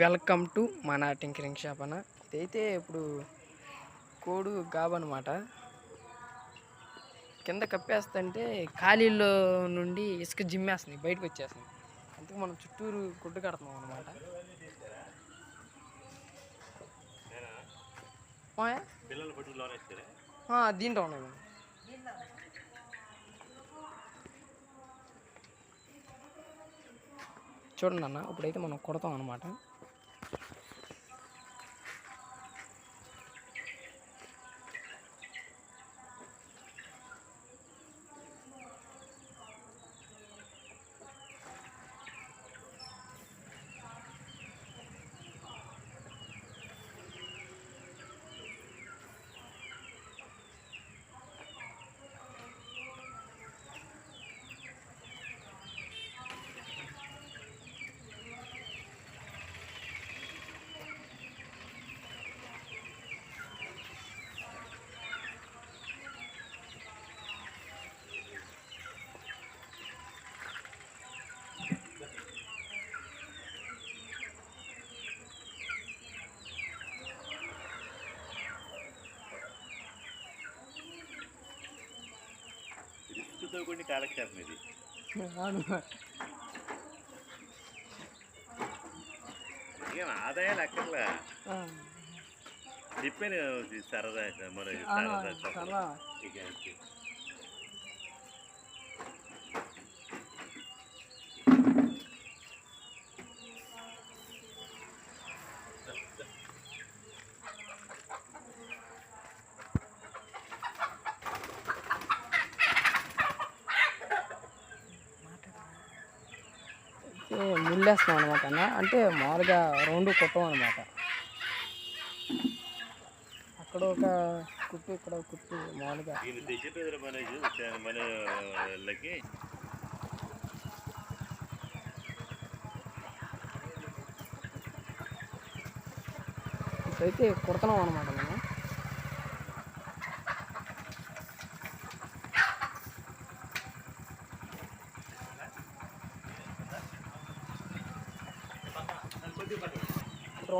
Welcome to మన tinkering shop అన్న. ఇదైతే ఇప్పుడు కోడు గాబనమాట కింద కప్పేస్తుంటే ఖాళీలో నుండి ఇసుక జిమ్మేస్తుంది బయటకు వచ్చేస్తుంది. అందుకు మనం చుట్టూరు గుడ్డ కడుతున్నాం అనమాట దీంట్లో ఉన్నాయి చూడండి అన్న ఇప్పుడైతే మనం కొడతాం అనమాట కొన్ని కాలక్షేపం ఇది. ఏం ఆదాయాలు అక్కర్లా చెప్పాను సరదా మన సరదా ముళ్ళేస్తాం అనమాట అన్న. అంటే మామూలుగా రౌండ్ కొట్టం అనమాట. అక్కడ ఒక కుట్టు ఇక్కడ కుట్టు మామూలుగా. ఇప్పుడైతే కుడుతున్నాం అనమాట మనం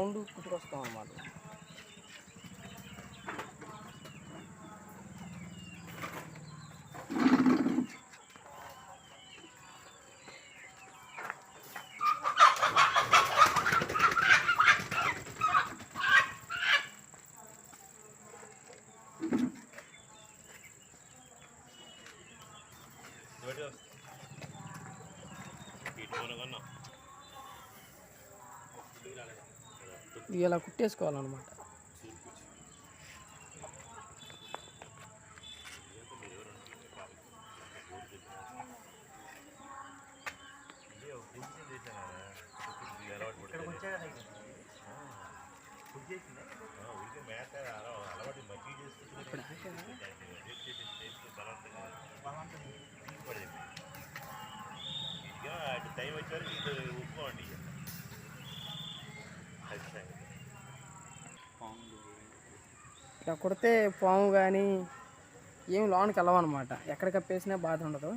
రౌండ్ కుట్టుకొస్తాం అన్నమాట ఇది ఇలా కుట్టేసుకోవాలన్నమాట. టైం వచ్చారు ఇలా కుడితే పాము కానీ ఏం లోనికి వెళ్ళవన్నమాట ఎక్కడ కప్పేసినా బాధ ఉండదు.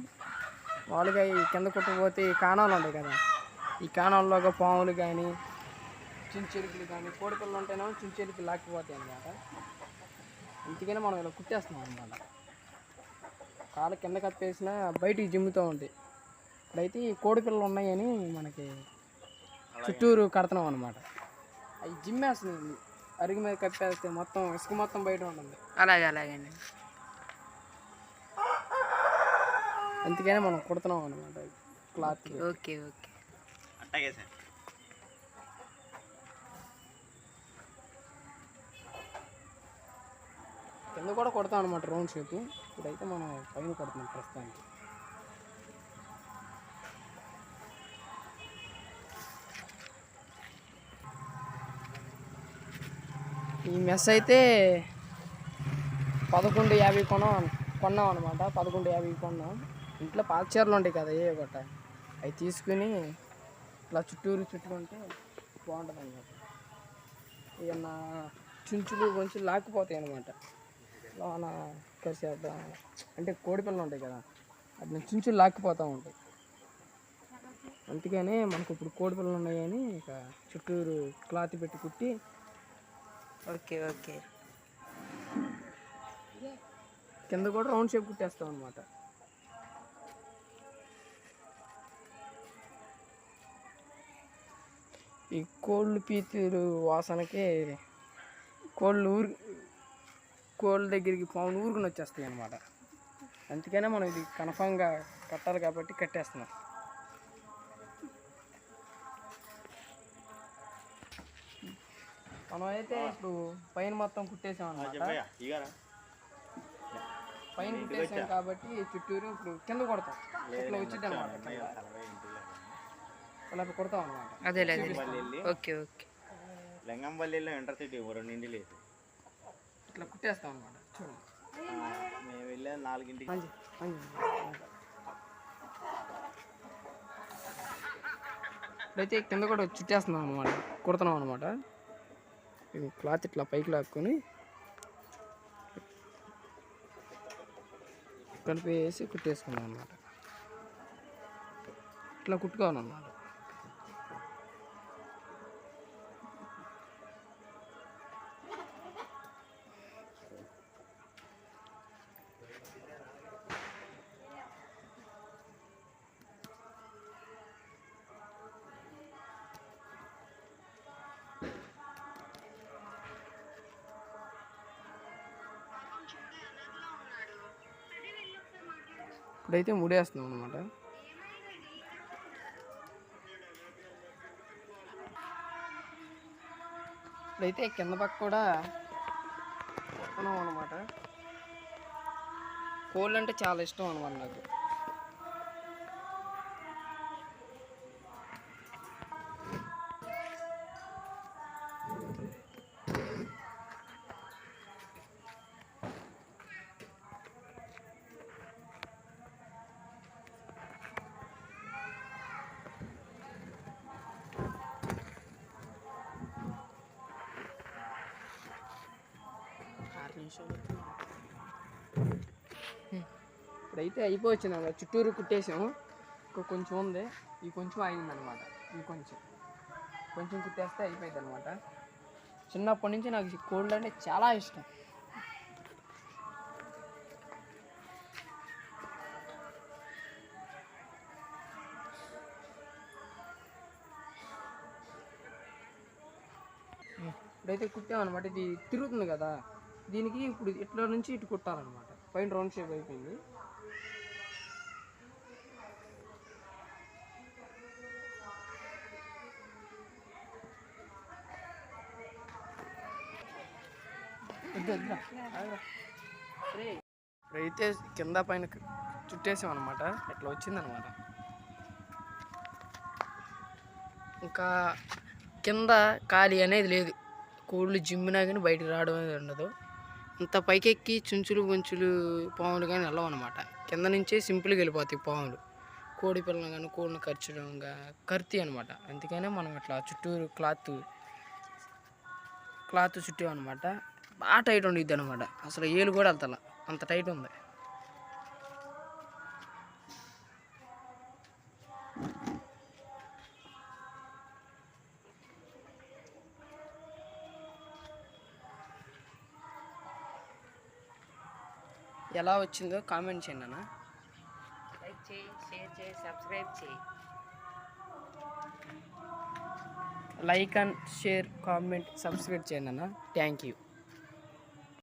మామూలుగా ఈ కింద కుట్టకపోతే ఈ కాణాలు ఉంటాయి కదా. ఈ కాణాల్లోగా పాములు కానీ చించెలుకలు కానీ కోడిపిల్లలు ఉంటేనేమో చించెలుకలు లాక్కిపోతాయి అనమాట ఇందుకనే మనం ఇలా కుట్టేస్తున్నాం అనమాట కాలు కింద కప్పేసినా బయటికి జిమ్ముతూ ఉంటాయి ఇప్పుడైతే ఈ కోడిపిల్లలు ఉన్నాయని మనకి చుట్టూరు కడుతున్నాం అనమాట అవి జిమ్మేస్తున్నాయి. అరుగు మీద కప్పేస్తే మొత్తం ఇసుక మొత్తం బయట ఉంటుంది. అలాగే అలాగండి. అందుకనే మనం కుడుతున్నాం అనమాట క్లాత్ ఓకే ఓకే అట్టాగే సార్. కింద కూడా కొడతాం అనమాట రౌండ్ షేప్ ఇప్పుడైతే మనం పైన కొడుతున్నాం ప్రస్తుతానికి. ఈ మెస్ అయితే పదకొండు యాభై కొన్నాం కొన్నాం అనమాట పదకొండు యాభై కొన్నాం. ఇంట్లో పాత చీరలు ఉంటాయి కదా ఏ గొట్ట అవి తీసుకుని ఇలా చుట్టూరు చుట్టుకుంటే బాగుంటుంది అనమాట ఏమన్నా చుంచులు కొంచెం లాక్కుపోతాయి అనమాట లోన అంటే కోడిపిల్లలు ఉంటాయి కదా అట్లా చుంచులు లాక్కుపోతూ ఉంటాయి. అందుకనే మనకు ఇప్పుడు కోడిపిల్లలు ఉన్నాయని ఇక చుట్టూరు క్లాత్ పెట్టి కుట్టి ఓకే ఓకే. కింద కూడా రౌండ్ షేప్ కుట్టేస్తాం అనమాట ఈ కోళ్ళు పీతులు వాసనకి కోళ్ళు ఊరు కోళ్ళ దగ్గరికి పాములు ఊరుకుని వచ్చేస్తాయి అనమాట అందుకనే మనం ఇది కన్ఫామ్గా కట్టాలి కాబట్టి కట్టేస్తున్నాం. మనం అయితే ఇప్పుడు పైన మొత్తం కుట్టేసాం అనమాట పైన కుట్టేసాం కాబట్టి చుట్టూరు ఇప్పుడు కింద కొడతాం. ఇట్లా వచ్చింది అనమాట ఇలా కొడతాం అనమాట అదేలే అదే ఓకే ఓకే. లింగంపల్లిలో ఇంటర్సిటీ రెండు ఇంటిలు వేసి ఇట్లా కుట్టేస్తాం అనమాట చూడండి మేము వెళ్ళేది నాలుగింటికి. ఇప్పుడైతే కింద కూడా చుట్టేస్తున్నాం అనమాట కుడుతున్నాం అనమాట క్లాత్ ఇట్లా పైకి లాక్కొని కలిపేసి కుట్టేసుకున్నాను అనమాట ఇట్లా కుట్టుకోవాలన్నమాట. ఇప్పుడైతే ముడేస్తున్నాం అనమాట ఇప్పుడైతే కింద పక్క కూడా ఉన్నాం అనమాట కోళ్ళు అంటే చాలా ఇష్టం అనమాట నాకు. ఇప్పుడైతే అయిపోవచ్చింది అన్నమాట చుట్టూరు కుట్టేసాము. ఇంకా కొంచెం ఉంది. ఈ కొంచెం అయిందనమాట ఈ కొంచెం. కొంచెం కుట్టేస్తే అయిపోయింది అనమాట చిన్నప్పటి నుంచి నాకు కోళ్ళు అంటే చాలా ఇష్టం. ఇప్పుడైతే కుట్టామన్నమాట. ఇది తిరుగుతుంది కదా. దీనికి ఇప్పుడు ఇట్లా నుంచి ఇటు కుట్టాలన్నమాట. పైన రౌండ్ షేప్ అయిపోయింది. అయితే కింద పైన చుట్టేసాం అనమాట ఇట్లా వచ్చిందనమాట ఇంకా కింద ఖాళీ అనేది లేదు. కోళ్ళు జిమ్మినా కానీ బయటకు రావడం అనేది ఉండదు. అంత పైకెక్కి చుంచులు బొంచులు పాములు కానీ వెళ్ళవు అనమాట. కింద నుంచే సింపుల్గా వెళ్ళిపోతాయి పాములు. కోడి పిల్లలు కానీ కోడిని ఖర్చడం కర్తి అనమాట. అందుకనే మనం ఇట్లా చుట్టూరు క్లాత్ క్లాత్ చుట్టామన్నమాట బాగా టైట్ ఉండిద్ది అనమాట అసలు ఏలు కూడా వెళ్తా అంత టైట్ ఉంది. ఎలా వచ్చిందో కామెంట్ చేయండి అన్న. లైక్ చేయి షేర్ చేయి సబ్స్క్రైబ్ చేయి. Like and share comment subscribe చేయండి అన్న. Thank you.